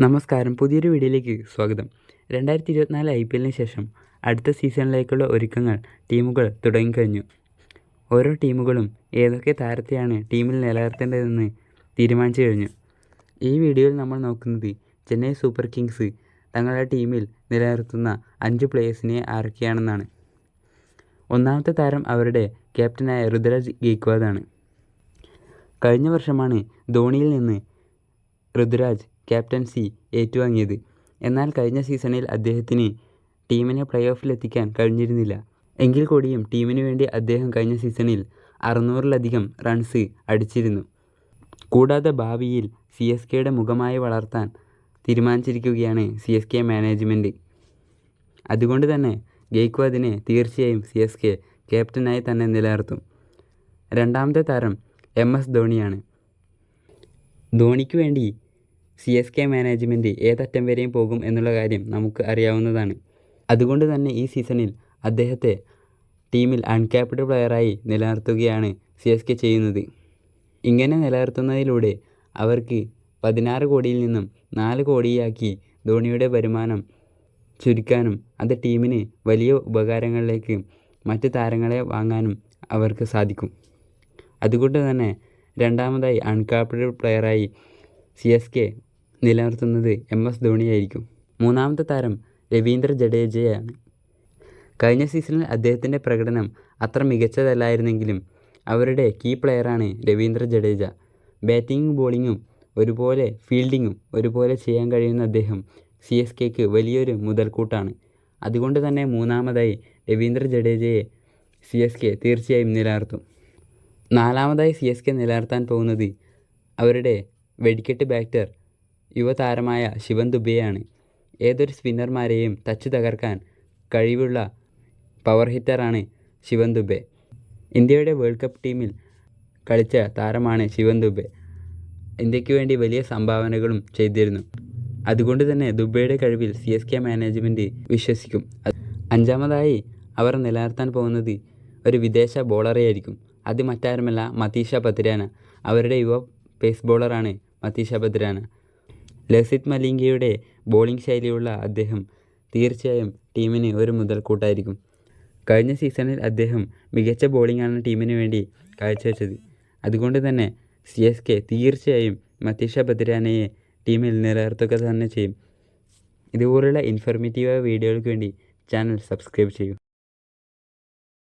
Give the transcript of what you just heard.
നമസ്കാരം. പുതിയൊരു വീഡിയോയിലേക്ക് സ്വാഗതം. രണ്ടായിരത്തി ഇരുപത്തിനാല് ഐ പി എല്ലിന് ശേഷം അടുത്ത സീസണിലേക്കുള്ള ഒരുക്കങ്ങൾ ടീമുകൾ തുടങ്ങിക്കഴിഞ്ഞു. ഓരോ ടീമുകളും ഏതൊക്കെ താരത്തെയാണ് ടീമിൽ നിലനിർത്തേണ്ടതെന്ന് തീരുമാനിച്ചു കഴിഞ്ഞു. ഈ വീഡിയോയിൽ നമ്മൾ നോക്കുന്നത് ചെന്നൈ സൂപ്പർ കിങ്സ് തങ്ങളുടെ ടീമിൽ നിലനിർത്തുന്ന അഞ്ച് പ്ലേയേഴ്സിനെ ആരൊക്കെയാണെന്നാണ്. ഒന്നാമത്തെ താരം അവരുടെ ക്യാപ്റ്റനായ ഋതുരാജ് ഗേക്വാദാണ് കഴിഞ്ഞ വർഷമാണ് ധോണിയിൽ നിന്ന് ഋതുരാജ് ക്യാപ്റ്റൻസി ഏറ്റുവാങ്ങിയത്. എന്നാൽ കഴിഞ്ഞ സീസണിൽ അദ്ദേഹത്തിന് ടീമിനെ പ്ലേ ഓഫിലെത്തിക്കാൻ കഴിഞ്ഞിരുന്നില്ല. എങ്കിൽ കൂടിയും ടീമിന് വേണ്ടി അദ്ദേഹം കഴിഞ്ഞ സീസണിൽ അറുന്നൂറിലധികം റൺസ് അടിച്ചിരുന്നു. കൂടാതെ ഭാവിയിൽ സി എസ് കെയുടെ മുഖമായി വളർത്താൻ തീരുമാനിച്ചിരിക്കുകയാണ് സി എസ് കെ മാനേജ്മെന്റ് അതുകൊണ്ട് തന്നെ ഗെയ്ക്വാദിനെ തീർച്ചയായും സി എസ് കെ ക്യാപ്റ്റനായി തന്നെ നിലനിർത്തും. രണ്ടാമത്തെ താരം എം എസ് ധോണിയാണ്. ധോണിക്ക് വേണ്ടി സി എസ് കെ മാനേജ്മെന്റ് ഏതറ്റം വരെയും പോകും എന്നുള്ള കാര്യം നമുക്ക് അറിയാവുന്നതാണ്. അതുകൊണ്ട് തന്നെ ഈ സീസണിൽ അദ്ദേഹത്തെ ടീമിൽ അൺക്യാപ്ഡ് പ്ലെയറായി നിലനിർത്തുകയാണ് സി എസ് കെ ചെയ്യുന്നത്. ഇങ്ങനെ നിലനിർത്തുന്നതിലൂടെ അവർക്ക് പതിനാറ് കോടിയിൽ നിന്നും നാല് കോടിയാക്കി ധോണിയുടെ വരുമാനം ചുരുക്കാനും അത് ടീമിന് വലിയ ഉപകാരങ്ങളിലേക്ക് മറ്റ് താരങ്ങളെ വാങ്ങാനും അവർക്ക് സാധിക്കും. അതുകൊണ്ട് തന്നെ രണ്ടാമതായി അൺകാപ്ഡ് പ്ലെയറായി സി എസ് കെ നിലനിർത്തുന്നത് എം എസ് ധോണിയായിരിക്കും മൂന്നാമത്തെ താരം രവീന്ദ്ര ജഡേജയാണ്. കഴിഞ്ഞ സീസണിൽ അദ്ദേഹത്തിന്റെ പ്രകടനം അത്ര മികച്ചതല്ലായിരുന്നെങ്കിലും അവരുടെ കീ പ്ലെയറാണ് രവീന്ദ്ര ജഡേജ. ബാറ്റിങ്ങും ബോളിങ്ങും ഒരുപോലെ ഫീൽഡിങ്ങും ഒരുപോലെ ചെയ്യാൻ കഴിയുന്ന അദ്ദേഹം സി എസ് കെക്ക് വലിയൊരു മുതൽക്കൂട്ടാണ്. അതുകൊണ്ട് തന്നെ മൂന്നാമതായി രവീന്ദ്ര ജഡേജയെ സി എസ് കെ തീർച്ചയായും നിലനിർത്തും. നാലാമതായി സി എസ് കെ നിലനിർത്താൻ പോകുന്നത് അവരുടെ വെടിക്കെട്ട് ബാറ്റർ യുവതാരമായ ശിവൻ ദുബെയാണ്. ഏതൊരു സ്പിന്നർമാരെയും ടച്ച് തകർക്കാൻ കഴിവുള്ള പവർ ഹിറ്ററാണ് ശിവൻ ദുബെ. ഇന്ത്യയുടെ വേൾഡ് കപ്പ് ടീമിൽ കളിച്ച താരമാണ് ശിവൻ ദുബെ. ഇന്ത്യയ്ക്ക് വേണ്ടി വലിയ സംഭാവനകളും ചെയ്തിരുന്നു. അതുകൊണ്ട് തന്നെ ദുബെയുടെ കഴിവിൽ സി എസ് കെ മാനേജ്മെന്റ് വിശ്വസിക്കും. അഞ്ചാമതായി അവർ നിലനിർത്താൻ പോകുന്നത് ഒരു വിദേശ ബോളറെയായിരിക്കും അത് മറ്റാരുമല്ല മതീഷ ബത്രാന അവരുടെ യുവ പേസ് ബോളറാണ് മതീഷ ബത്രാന ലസിത് മലിംഗയുടെ ബോളിംഗ് ശൈലിയുള്ള അദ്ദേഹം തീർച്ചയായും ടീമിന് ഒരു മുതൽക്കൂട്ടായിരിക്കും. കഴിഞ്ഞ സീസണിൽ അദ്ദേഹം മികച്ച ബോളിംഗാണ് ടീമിന് വേണ്ടി കാഴ്ചവെച്ചത്. അതുകൊണ്ട് തന്നെ സി എസ് കെ തീർച്ചയായും മതീഷ ബദ്രാനയെ ടീമിൽ നിലനിർത്തുക തന്നെ ചെയ്യും. ഇതുപോലുള്ള ഇൻഫോർമേറ്റീവായ വീഡിയോകൾക്ക് വേണ്ടി ചാനൽ സബ്സ്ക്രൈബ് ചെയ്യൂ.